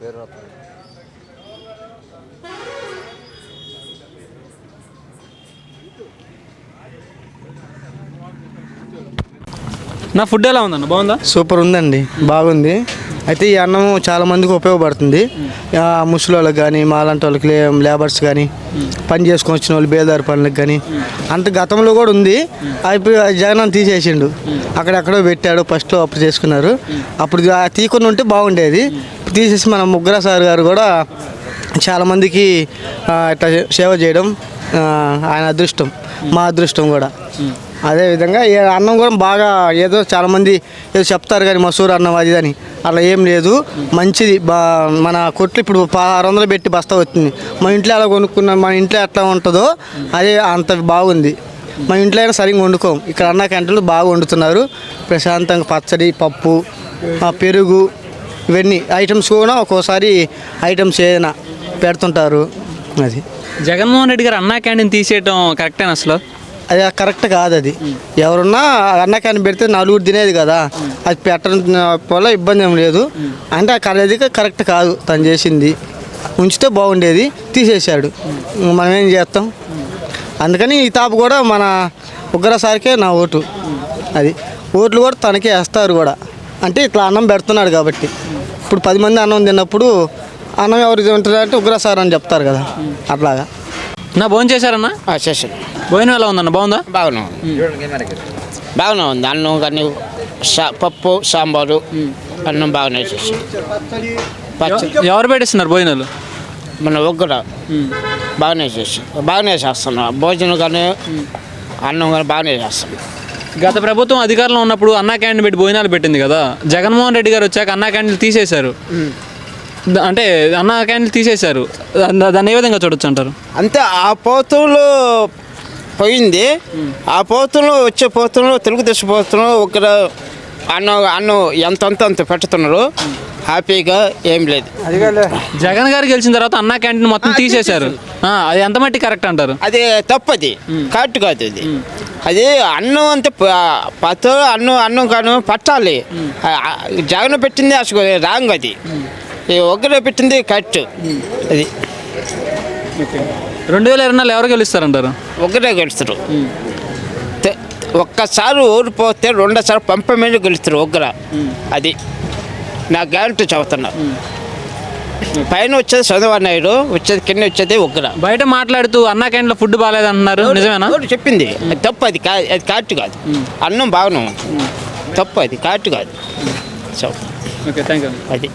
పేరు రత్నం నా ఫుడ్ ఎలా ఉందన్న? బాగుందా? సూపర్ ఉందండి. బాగుంది. అయితే ఈ అన్నం చాలా మందికి ఉపయోగపడుతుంది. ముసలి వాళ్ళకి కానీ మాలాంటి వాళ్ళకి లేబర్స్ కానీ పని చేసుకొని వచ్చిన వాళ్ళు బేదారి పనులకు కానీ అంత గతంలో కూడా ఉంది. అయిపోయి జగన్ తీసేసిండు. అక్కడెక్కడో పెట్టాడు ఫస్ట్లో అప్పుడు చేసుకున్నారు. అప్పుడు తీకుని తీయకుండా ఉంటే బాగుండేది. తీసేసి మన ముగ్గుర సార్ గారు కూడా చాలామందికి ఇట్లా సేవ చేయడం ఆయన అదృష్టం మా అదృష్టం కూడా. అదేవిధంగా ఈ అన్నం కూడా బాగా ఏదో చాలామంది ఏదో చెప్తారు కానీ మసూర్ అన్నం అది అని. అలా ఏం లేదు. మంచిది. బా మన కొట్లు ఇప్పుడు ఆరు వందలు పెట్టి బస్తా వచ్చింది. మా ఇంట్లో ఎలా కొనుక్కున్నాం మన ఇంట్లో ఎట్లా ఉంటుందో అదే అంత బాగుంది. మా ఇంట్లో అయినా సరిగ్గా వండుకోం ఇక్కడ అన్న కంటలు బాగా వండుతున్నారు. ప్రశాంతంగా పచ్చడి పప్పు ఆ, పెరుగు ఇవన్నీ ఐటమ్స్ కూడా ఒక్కోసారి ఐటమ్స్ ఏదైనా పెడుతుంటారు. అది. జగన్మోహన్ రెడ్డి గారు అన్నా క్యాంటీన్ తీసేయటం కరెక్టేనా అసలు? అది కరెక్ట్ కాదు అది. ఎవరున్నా అన్న కానీ పెడితే నలుగురు తినేది కదా. అది పెట్టడం వల్ల ఇబ్బంది ఏం లేదు. అంటే ఆ కర- అది కరెక్ట్ కాదు. తను చేసింది. ఉంచితే బాగుండేది. తీసేశాడు. మనం ఏం చేస్తాం? అందుకని ఈ తాపు కూడా మన ఉగ్రసారికే నా ఓటు. అది. ఓట్లు కూడా తనకే వేస్తారు కూడా. అంటే ఇట్లా అన్నం పెడుతున్నాడు కాబట్టి. ఇప్పుడు పది మంది అన్నం తిన్నప్పుడు అన్నం ఎవరు తింటారంటే ఉగ్రసారి అని చెప్తారు కదా. అట్లాగా. నా భోజనం చేశారన్నా? చేసాను భోజనం ఎలా ఉందన్న? బాగుందా? బాగానే ఉంది బాగానే ఉంది. అన్నం కానీ పప్పు సాంబారు అన్నం బాగానే పచ్చడి. ఎవరు పెట్టిస్తున్నారు భోజనాలు? మన ఒగ్గర బాగానే చేసి. బాగానే చేస్తున్నాం. భోజనం కానీ అన్నం కానీ బాగానే చేస్తున్నాం. గత ప్రభుత్వం అధికారంలో ఉన్నప్పుడు అన్నా క్యాంటీన్ పెట్టి భోజనాలు పెట్టింది కదా. జగన్మోహన్ రెడ్డి గారు వచ్చాక అన్నా క్యాంటీన్ తీసేశారు. అంటే అన్నా క్యాంటీన్ తీసేశారు. దాన్ని ఏ విధంగా చూడొచ్చు అంటారు? అంతే ఆ పోతంలో పోయింది. ఆ పోతంలో వచ్చే పోతంలో తెలుగుదేశం పోతంలో ఒక అన్నం అన్నం ఎంతంత అంత పెట్టుతున్నారు. హ్యాపీగా ఏం లేదు. జగన్ గారు గెలిచిన తర్వాత అన్నా క్యాంటీన్ మొత్తం తీసేశారు. ఆ, అది ఎంత మట్టి కరెక్ట్ అంటారు? అది తప్పది. కరెక్ట్ కాదు అది. అది అన్నం అంటే పత అన్నం అన్నం కాను పట్టాలి. జగన్ పెట్టింది అసలు రాంగ్ అది. ఈ ఒక్కరే పెట్టింది కరెక్ట్. అది. రెండు వేల ఇరవై నాలుగు ఎవరు గెలుస్తారంటారు? ఒకరే గెలుస్తారు. ఒక్కసారి ఓడిపోతే రెండోసారి పంపమని గెలుస్తారు ఒక్కర అది నా గ్యారంటీ చెబుతున్నా. పైన వచ్చేది చంద్రబాబు నాయుడు వచ్చేది కింద వచ్చేది ఒక్కర బయట మాట్లాడుతూ అన్నా క్యాంటీన్లో ఫుడ్ బాగాలేదు అంటున్నారు నిజమేనా? చెప్పింది? అది తప్పు అది కా అది కరెక్ట్ కాదు. అన్నం బాగానే ఉంది తప్పు అది కరెక్ట్ కాదు. సో ఓకే థ్యాంక్ యూ అది.